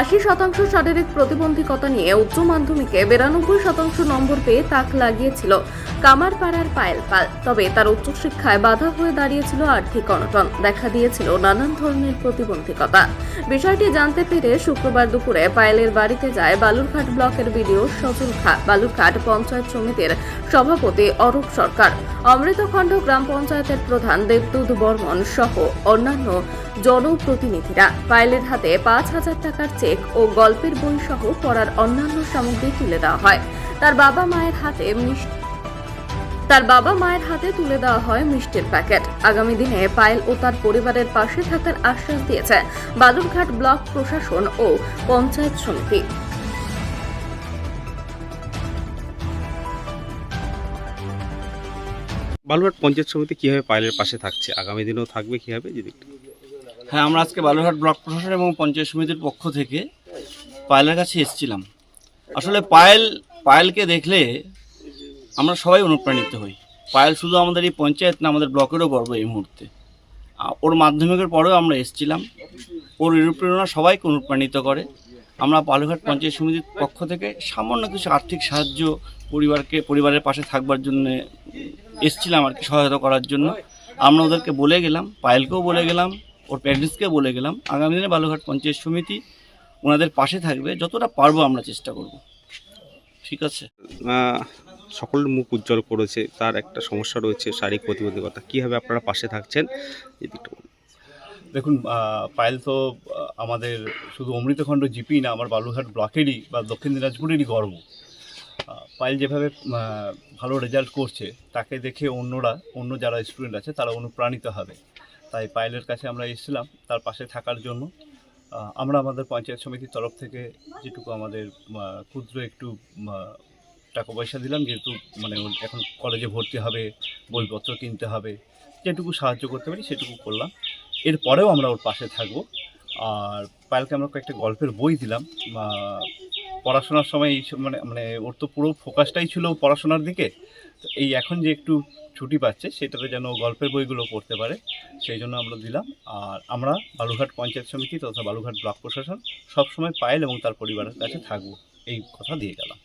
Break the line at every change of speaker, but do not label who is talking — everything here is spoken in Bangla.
আশি শতাংশ শারীরিক প্রতিবন্ধকতা নিয়ে উচ্চ মাধ্যমিকে বিরানব্বই শতাংশ নম্বর পেয়ে তাক লাগিয়েছিল। কামারপাড়ার পায়েল পাল তবে তার উচ্চশিক্ষায় বাধা হয়ে দাঁড়িয়েছিল আর্থিক অনটন। দেখা দিয়েছিল নানান ধরনের প্রতিবন্ধকতা। বিষয়টি জানতে পেরে শুক্রবার দুপুরে পায়েলের বাড়িতে যায় বালুরঘাট ব্লকের বিডিও সজল খা বালুরঘাট পঞ্চায়েত সমিতির সভাপতি অরূপ সরকার। অমৃতখণ্ড গ্রাম পঞ্চায়েতের প্রধান দেবদূত বর্মন সহ অন্যান্য জনপ্রতিনিধিরা পায়েলের হাতে পাঁচ হাজার টাকার চেক ও গল্পের বই সহ পড়ার অন্যান্য সামগ্রী তুলে দেওয়া হয়। তার বাবা মায়ের হাতে মিষ্টি তার বাবা মায়ের হাতে তুলে দেওয়া হয় মিষ্টির প্যাকেট। আগামী দিনে পায়েল ও তার পরিবারের পাশে থাকার আশ্বাস দিয়েছে বালুরঘাট ব্লক প্রশাসন ও পঞ্চায়েত সমিতি।
বালুরঘাট পঞ্চায়েত সমিতি কীভাবে পাইলের পাশে থাকছে? আগামী দিনেও থাকবে কীভাবে? যদি
হ্যাঁ আমরা আজকে বালুরঘাট ব্লক প্রশাসন এবং পঞ্চায়েত সমিতির পক্ষ থেকে পায়েলের কাছে এসেছিলাম। আসলে পায়েল পায়েলকে দেখলে আমরা সবাই অনুপ্রাণিত হই। পায়েল শুধু আমাদের এই পঞ্চায়েত না, আমাদের ব্লকেরও গর্ব এই মুহূর্তে। ওর মাধ্যমিকের পরেও আমরা এসেছিলাম। ওর অনুপ্রেরণা সবাইকে অনুপ্রাণিত করে। আমরা বালুরঘাট পঞ্চায়েত সমিতির পক্ষ থেকে সামান্য কিছু আর্থিক সাহায্য পরিবারকে, পরিবারের পাশে থাকবার জন্য এসেছিলাম আর কি সহায়তা করার জন্য। আমরা ওদেরকে বলে গেলাম, পায়েলকেও বলে গেলাম, ওর প্যারেন্টসকে বলে গেলাম, আগামী দিনে বালুঘাট পঞ্চায়েত সমিতি ওনাদের পাশে থাকবে, যতটা পারব আমরা চেষ্টা করব। ঠিক আছে?
আহ, সকলের মুখ উজ্জ্বল করেছে তার একটা সমস্যা রয়েছে শারীরিক প্রতিবন্ধকতা। কীভাবে আপনারা পাশে থাকছেন।
দেখুন পায়েল তো আমাদের শুধু অমৃতখণ্ড জিপি না আমার বালুরঘাট ব্লকেরই বা দক্ষিণ দিনাজপুরেরই গর্ব। পায়েল যেভাবে ভালো রেজাল্ট করছে তাকে দেখে অন্যরা অন্য যারা স্টুডেন্ট আছে তারা অনুপ্রাণিত হবে। তাই পায়েলের কাছে আমরা এসেছিলাম তার পাশে থাকার জন্য। আমরা আমাদের পঞ্চায়েত সমিতির তরফ থেকে যেটুকু আমাদের ক্ষুদ্র একটু টাকা পয়সা দিলাম, যেহেতু মানে এখন কলেজে ভর্তি হবে, বইপত্র কিনতে হবে, যেটুকু সাহায্য করতে পারি সেটুকু করলাম। এরপরেও আমরা ওর পাশে থাকব। আর পায়েলকে আমরা কয়েকটা গল্পের বই দিলাম পড়াশোনার সময় এই মানে মানে ওর তো পুরো ফোকাসটাই ছিল পড়াশোনার দিকে। তো এই এখন যে একটু ছুটি পাচ্ছে, সেটাতে যেন গল্পের বইগুলো পড়তে পারে, সেই জন্য আমরা দিলাম। আর আমরা বালুঘাট পঞ্চায়েত সমিতি তথা বালুঘাট ব্লক প্রশাসন সবসময় পায়েল এবং তার পরিবারের কাছে থাকব, এই কথা দিয়ে গেলাম।